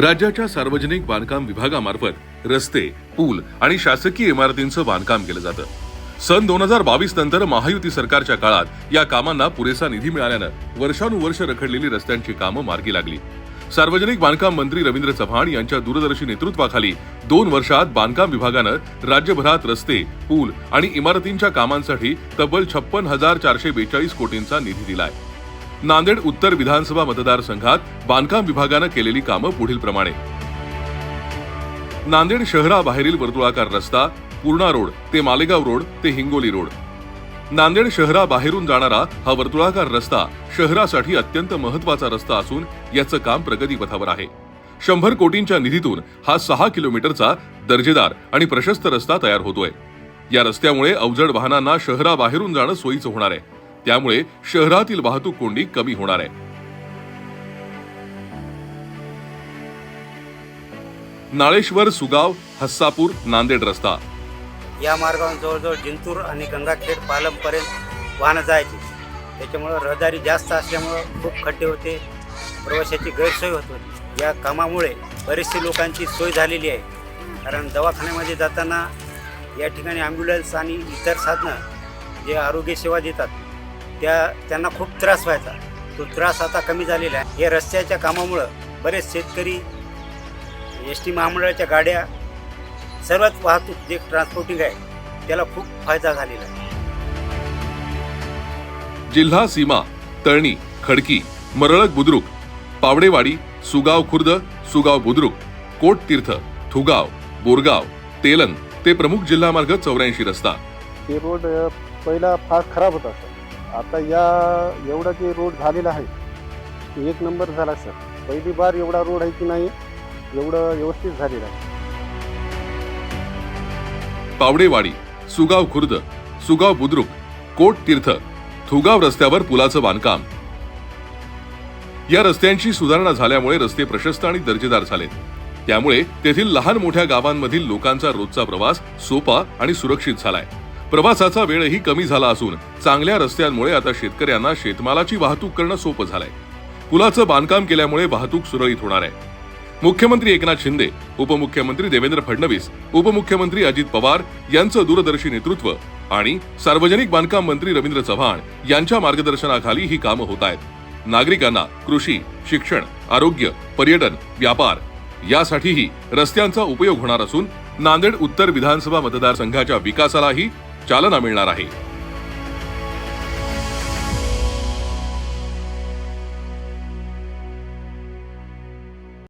राज्याच्या सार्वजनिक बांधकाम विभागामार्फत रस्ते पूल आणि शासकीय इमारतींचं बांधकाम केलं जातं. सन दोन हजार बावीस नंतर महायुती सरकारच्या काळात या कामांना पुरेसा निधी मिळाल्यानं वर्षानुवर्ष रखडलेली रस्त्यांची कामं मार्गी लागली. सार्वजनिक बांधकाम मंत्री रवींद्र चव्हाण यांच्या दूरदर्शी नेतृत्वाखाली दोन वर्षात बांधकाम विभागानं राज्यभरात रस्ते पूल आणि इमारतींच्या कामांसाठी तब्बल छप्पन हजार चारशे बेचाळीस कोटींचा निधी दिलाय. नांदेड उत्तर विधानसभा मतदारसंघात बांधकाम विभागानं केलेली कामं पुढील प्रमाणे नांदेड शहराबाहेरील वर्तुळाकार रस्ता पूर्णा रोड ते मालेगाव रोड ते हिंगोली रोड. नांदेड शहराबाहेरून जाणारा हा वर्तुळाकार रस्ता शहरासाठी अत्यंत महत्त्वाचा रस्ता असून याचं काम प्रगतीपथावर आहे. शंभर कोटींच्या निधीतून हा सहा किलोमीटरचा दर्जेदार आणि प्रशस्त रस्ता तयार होतोय. या रस्त्यामुळे अवजड वाहनांना शहराबाहेरून जाणं सोयीचं होणार आहे. त्यामुळे शहरातील वाहतूक कोंडी कमी होणार आहे. नाळेश्वर सुगाव हस्सापूर नांदेड रस्ता. या मार्गावर जवळजवळ जिंतूर आणि गंगाखेड पालमपर्यंत वाहनं जायची. त्याच्यामुळं रहदारी जास्त असल्यामुळं खूप खड्डे होते. प्रवाशाची गैरसोय होत होती. या कामामुळे बरेचसे लोकांची सोय झालेली आहे. कारण दवाखान्यामध्ये जाताना या ठिकाणी ॲम्ब्युलन्स आणि इतर साधनं जे आरोग्य सेवा देतात त्या त्यांना खूप त्रास व्हायचा. तो त्रास आता कमी झालेला आहे. या रस्त्याच्या कामामुळं बरेच शेतकरी एस टी महामंडळाच्या गाड्या सर्वच वाहतूक जे ट्रान्सपोर्टिंग आहे त्याला खूप फायदा झालेला आहे. जिल्हा सीमा तळणी खडकी मरळक बुद्रुक पावडेवाडी सुगाव खुर्द सुगाव बुद्रुक कोट तीर्थ थुगाव बोरगाव तेलंग ते प्रमुख जिल्हा मार्ग चौऱ्याऐंशी रस्ता. ते रोड पहिला फार खराब होता. सर आता या एवढा जे रोड झालेला आहे ते एक नंबर झाला सर. पहिली बार एवढा रोड आहे की नाही एवढं व्यवस्थित झालेलं आहे. पावडेवाडी सुगाव खुर्द सुगाव बुद्रुक कोट तीर्थ थुगाव रस्त्यावर पुलाचं बांधकाम. या रस्त्यांची सुधारणा झाल्यामुळे रस्ते प्रशस्त आणि दर्जेदार झालेत. त्यामुळे तेथील लहान मोठ्या गावांमधील लोकांचा रोजचा प्रवास सोपा आणि सुरक्षित झालाय. प्रवासाचा वेळही कमी झाला असून चांगल्या रस्त्यांमुळे आता शेतकऱ्यांना शेतमालाची वाहतूक करणं सोपं झालंय. पुलाचं बांधकाम केल्यामुळे वाहतूक सुरळीत होणार आहे. मुख्यमंत्री एकनाथ शिंदे उपमुख्यमंत्री देवेंद्र फडणवीस उपमुख्यमंत्री अजित पवार यांचं दूरदर्शी नेतृत्व आणि सार्वजनिक बांधकाम मंत्री रवींद्र चव्हाण यांच्या मार्गदर्शनाखाली ही कामं होत आहेत. नागरिकांना कृषी शिक्षण आरोग्य पर्यटन व्यापार यासाठीही रस्त्यांचा उपयोग होणार असून नांदेड उत्तर विधानसभा मतदारसंघाच्या विकासालाही चालना मिळणार आहे.